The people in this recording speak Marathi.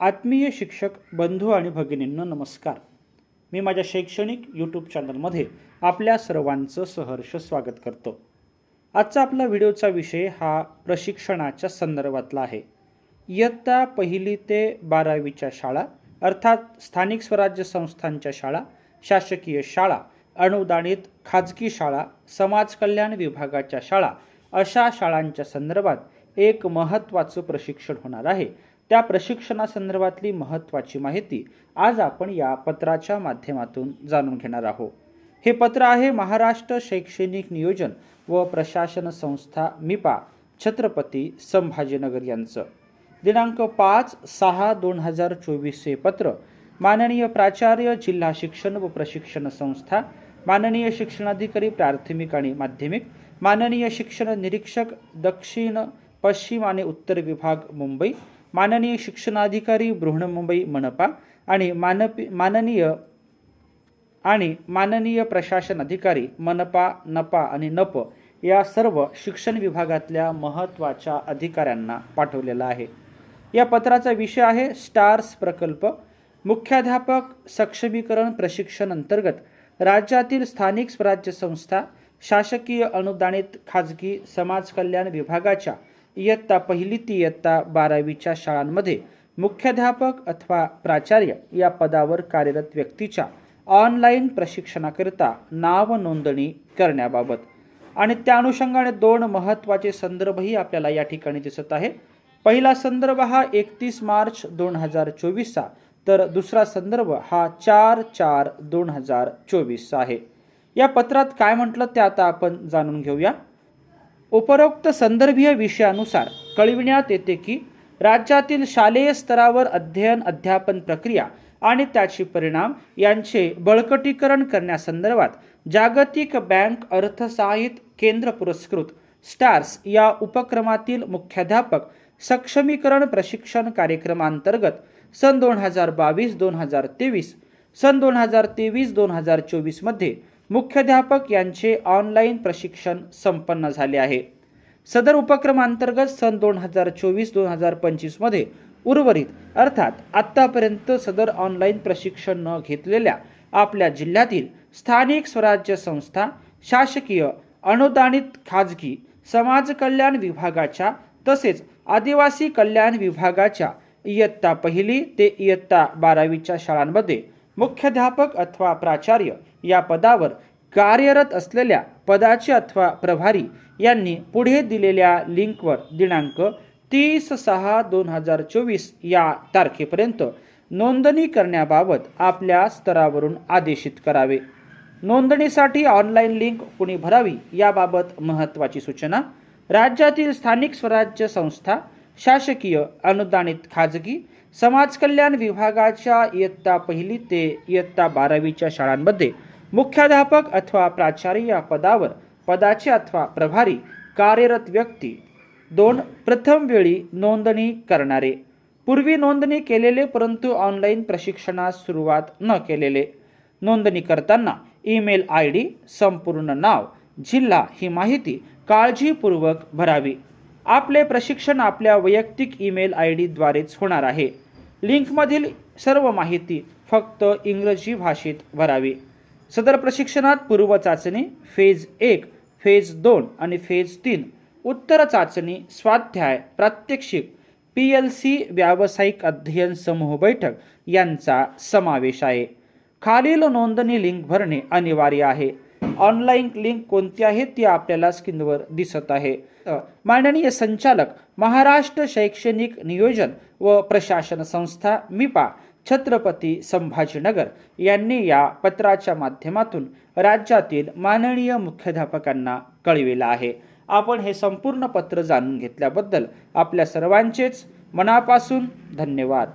आत्मीय शिक्षक बंधू आणि भगिनींना नमस्कार. मी माझ्या शैक्षणिक यूट्यूब चॅनलमध्ये आपल्या सर्वांचं सहर्ष स्वागत करतो. आजचा आपला व्हिडिओचा विषय हा प्रशिक्षणाच्या संदर्भातला आहे. इयत्ता पहिली ते बारावीच्या शाळा अर्थात स्थानिक स्वराज्य संस्थांच्या शाळा शासकीय शाळा अनुदानित खाजगी शाळा समाज कल्याण विभागाच्या शाळा अशा शाळांच्या संदर्भात एक महत्त्वाचं प्रशिक्षण होणार आहे. त्या प्रशिक्षणासंदर्भातली महत्त्वाची माहिती आज आपण या पत्राच्या माध्यमातून जाणून घेणार आहोत. हे पत्र आहे महाराष्ट्र शैक्षणिक नियोजन व प्रशासन संस्था मिपा छत्रपती संभाजीनगर यांचं. दिनांक पाच सहा दोन हजार चोवीस हे पत्र माननीय प्राचार्य जिल्हा शिक्षण व प्रशिक्षण संस्था माननीय शिक्षणाधिकारी प्राथमिक आणि माध्यमिक माननीय शिक्षण निरीक्षक दक्षिण पश्चिम आणि उत्तर विभाग मुंबई माननीय शिक्षणाधिकारी बृहन्मुंबई मनपा आणि मानपी माननीय आणि माननीय प्रशासन अधिकारी मनपा नपा आणि नप या सर्व शिक्षण विभागातल्या महत्त्वाच्या अधिकाऱ्यांना पाठवलेला आहे. या पत्राचा विषय आहे स्टार्स प्रकल्प. मुख्याध्यापक सक्षमीकरण प्रशिक्षण अंतर्गत राज्यातील स्थानिक स्वराज्य संस्था शासकीय अनुदानित खाजगी समाज कल्याण विभागाच्या इयत्ता पहिली ती इयत्ता बारावीच्या शाळांमध्ये मुख्याध्यापक अथवा प्राचार्य या पदावर कार्यरत व्यक्तीच्या ऑनलाईन प्रशिक्षणाकरिता नाव नोंदणी करण्याबाबत. आणि त्या अनुषंगाने दोन महत्त्वाचे संदर्भही आपल्याला या ठिकाणी दिसत आहे. पहिला संदर्भ हा एकतीस मार्च दोन हजार चोवीसचा तर दुसरा संदर्भ हा चार चार दोन हजार चोवीसचा आहे. या पत्रात काय म्हटलं ते आता आपण जाणून घेऊया. उपरोक्त संदर्भीय विषयानुसार कळविण्यात येते की राज्यातील शालेय स्तरावर अध्ययन अध्यापन प्रक्रिया आणि त्याचे परिणाम यांचे बळकटीकरण करण्यासंदर्भात जागतिक बँक अर्थसहाय्यित केंद्र पुरस्कृत स्टार्स या उपक्रमातील मुख्याध्यापक सक्षमीकरण प्रशिक्षण कार्यक्रमांतर्गत सन दोन हजार बावीस दोन हजार तेवीस सन दोन हजार तेवीस दोन हजार चोवीसमध्ये मुख्याध्यापक यांचे ऑनलाईन प्रशिक्षण संपन्न झाले आहे. सदर उपक्रमांतर्गत सन दोन हजार चोवीस दोन हजार पंचवीसमध्ये उर्वरित अर्थात आत्तापर्यंत सदर ऑनलाईन प्रशिक्षण न घेतलेल्या आपल्या जिल्ह्यातील स्थानिक स्वराज्य संस्था शासकीय अनुदानित खाजगी समाज कल्याण विभागाच्या तसेच आदिवासी कल्याण विभागाच्या इयत्ता पहिली ते इयत्ता बारावीच्या शाळांमध्ये मुख्याध्यापक अथवा प्राचार्य या पदावर कार्यरत असलेल्या पदाचे अथवा प्रभारी यांनी पुढे दिलेल्या लिंकवर दिनांक तीस सहा दोन हजार चोवीस या तारखेपर्यंत नोंदणी करण्याबाबत आपल्या स्तरावरून आदेशित करावे. नोंदणीसाठी ऑनलाईन लिंक कुणी भरावी याबाबत महत्त्वाची सूचना राज्यातील स्थानिक स्वराज्य संस्था शासकीय अनुदानित खाजगी समाज कल्याण विभागाच्या इयत्ता पहिली ते इयत्ता बारावीच्या शाळांमध्ये मुख्याध्यापक अथवा प्राचार्य या पदावर पदाचे अथवा प्रभारी कार्यरत व्यक्ती दोन प्रथम वेळी नोंदणी करणारे. पूर्वी नोंदणी केलेले परंतु ऑनलाईन प्रशिक्षणास सुरुवात न केलेले. नोंदणी करताना ईमेल आय डी संपूर्ण नाव जिल्हा ही माहिती काळजीपूर्वक भरावी. आपले प्रशिक्षण आपल्या वैयक्तिक ईमेल आय डीद्वारेच होणार आहे. लिंकमधील सर्व माहिती फक्त इंग्रजी भाषेत भरावी. सदर प्रशिक्षणात पूर्व चाचणी फेज एक फेज दोन आणि फेज तीन उत्तर चाचणी स्वाध्याय प्रात्यक्षिक पी एल सी व्यावसायिक अध्ययन समूह बैठक यांचा समावेश आहे. खालील नोंदणी लिंक भरणे अनिवार्य आहे. ऑनलाईन लिंक कोणती आहे ती आपल्याला स्क्रीनवर दिसत आहे. माननीय संचालक महाराष्ट्र शैक्षणिक नियोजन व प्रशासन संस्था मिपा छत्रपती संभाजीनगर यांनी या पत्राच्या माध्यमातून राज्यातील माननीय मुख्याध्यापकांना कळविलं आहे. आपण हे संपूर्ण पत्र जाणून घेतल्याबद्दल आपल्या सर्वांचेच मनापासून धन्यवाद.